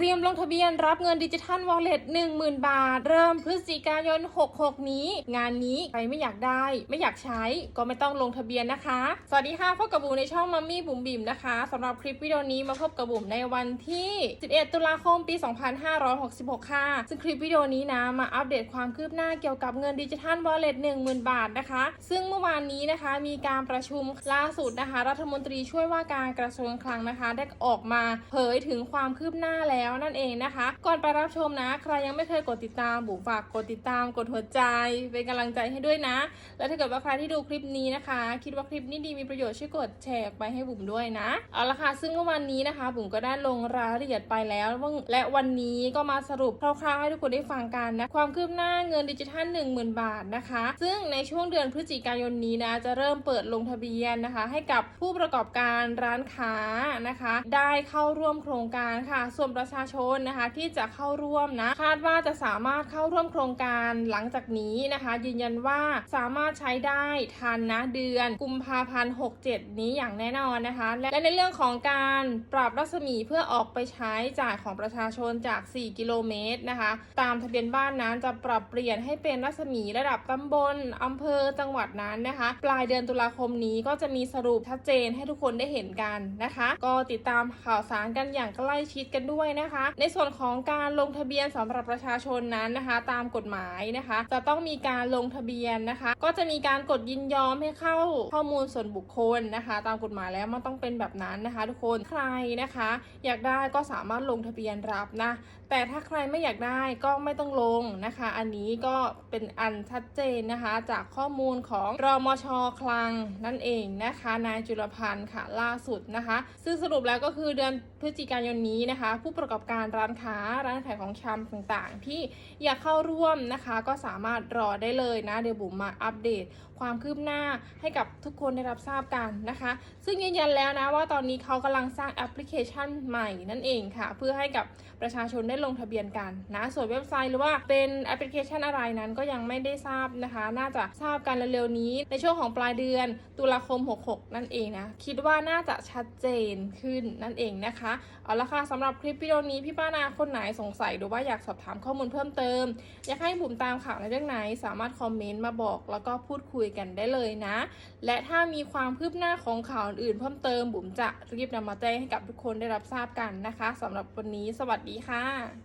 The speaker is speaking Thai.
เตรียมลงทะเบียนรับเงินดิจิทัลวอลเล็ต10,000 บาท เริ่มพฤศจิกายน 66 นี้ งานนี้ใครไม่อยากได้ ไม่อยากใช้ก็ไม่ต้องลงทะเบียนนะคะ สวัสดีค่ะพบกับบุ๋มในช่องมัมมี่บุ๋มบิ๋มนะคะสำหรับคลิปวิดีโอนี้มาพบกับบุ๋มในวันที่ 11 ตุลาคมปี 2566 ค่ะ ซึ่งคลิปวิดีโอนี้นะมาอัปเดตความคืบหน้าเกี่ยวกับเงินดิจิทัลวอลเล็ต10,000 บาทนะคะ ซึ่งเมื่อวานนี้นะคะมีการประชุมล่าสุดนะคะ รัฐมนตรีช่วยว่าการกระทรวงคลังนะคะ ได้ออกมาเผยถึงความคืบหน้าแล้วนั่นเองนะคะ ก่อนไปรับชมนะ ใครยังไม่เคยกดติดตามบุ๋มฝากกดติดตามกดหัวใจเป็นกำลังใจให้ด้วยนะ และถ้าเกิดว่าใครที่ดูคลิปนี้นะคะ คิดว่าคลิปนี้ดีมีประโยชน์ช่วยกดแชร์ไปให้บุ๋มด้วยนะเอาละค่ะซึ่งเมื่อวันนี้นะคะ บุ๋มก็ได้ลงรายละเอียดไปแล้ว และวันนี้ก็มาสรุปคร่าวๆให้ทุกคนได้ฟังกันนะความคืบหน้าเงินดิจิทัล 10,000 บาทนะคะ ซึ่งในช่วงเดือนพฤศจิกายนนี้นะจะเริ่มเปิดลงทะเบียนนะคะ ให้กับผู้ประกอบการร้านค้านะคะ ได้เข้าร่วมโครงการค่ะ ส่วนประชาชนนะคะที่จะเข้าร่วมนะคาดว่าจะสามารถเข้าร่วมโครงการหลังจากนี้นะคะ ยืนยันว่าสามารถใช้ได้ทันนะเดือนกุมภาพันธ์67 นี้อย่างแน่นอนนะคะและและในเรื่องของการปรับรัศมีเพื่อออกไปใช้จ่ายของประชาชนจาก 4 กิโลเมตรนะคะ ตามทะเบียนบ้านนั้นจะปรับเปลี่ยนให้เป็นรัศมีระดับตำบลอำเภอจังหวัดนั้นนะคะ ปลายเดือนตุลาคมนี้ก็จะมีสรุปชัดเจนให้ทุกคนได้เห็นกันนะคะ ก็ติดตามข่าวสารกันอย่างใกล้ชิดกันด้วยนะคะ ในส่วนของการลงทะเบียนสำหรับประชาชนนั้นนะคะ ตามกฎหมายนะคะ จะต้องมีการลงทะเบียนนะคะ ก็จะมีการกดยินยอมให้เข้าข้อมูลส่วนบุคคลนะคะ ตามกฎหมายแล้วมันต้องเป็นแบบนั้นนะคะ ทุกคนใครนะคะ อยากได้ก็สามารถลงทะเบียนรับนะ แต่ถ้าใครไม่อยากได้ก็ไม่ต้องลงนะคะ อันนี้ก็เป็นอันชัดเจนนะคะ จากข้อมูลของรอมชคลังนั่นเองนะคะนายจุลพันธ์ค่ะล่าสุดนะคะ ซึ่งสรุปแล้วก็คือเดือนพฤศจิกายนนี้นะคะ ผู้ประกอบการร้านค้าร้านขายของชำต่างๆ ที่อยากเข้าร่วมนะคะ ก็สามารถรอได้เลยนะ เดี๋ยวบุ๋มมาอัปเดต ความคืบหน้าให้กับทุกคนได้รับทราบกันนะคะ ซึ่งยืนยันแล้วนะว่าตอนนี้เขากำลังสร้างแอปพลิเคชันใหม่นั่นเองค่ะ เพื่อให้กับประชาชนได้ลงทะเบียนกันนะส่วนเว็บไซต์หรือว่าเป็นแอปพลิเคชันอะไรนั้นก็ยังไม่ได้ทราบนะคะ น่าจะทราบกันเร็วๆนี้ ในช่วงของปลายเดือนตุลาคม 66 นั่นเองนะ คิดว่าน่าจะชัดเจนขึ้นนั่นเองนะคะ เอาละค่ะสำหรับคลิปวิดีโอนี้พี่ป้านาคนไหนสงสัยหรือว่าอยากสอบถามข้อมูลเพิ่มเติม อยากให้บุ๋มตามข่าวในเรื่องไหน สามารถคอมเมนต์มาบอกแล้วก็พูดคุยกันได้เลยนะ และถ้ามีความคืบหน้าของข่าวอื่นเพิ่มเติมบุ๋มจะรีบนำมาแจ้งให้กับทุกคนได้รับทราบกันนะคะสำหรับวันนี้ สวัสดีค่ะ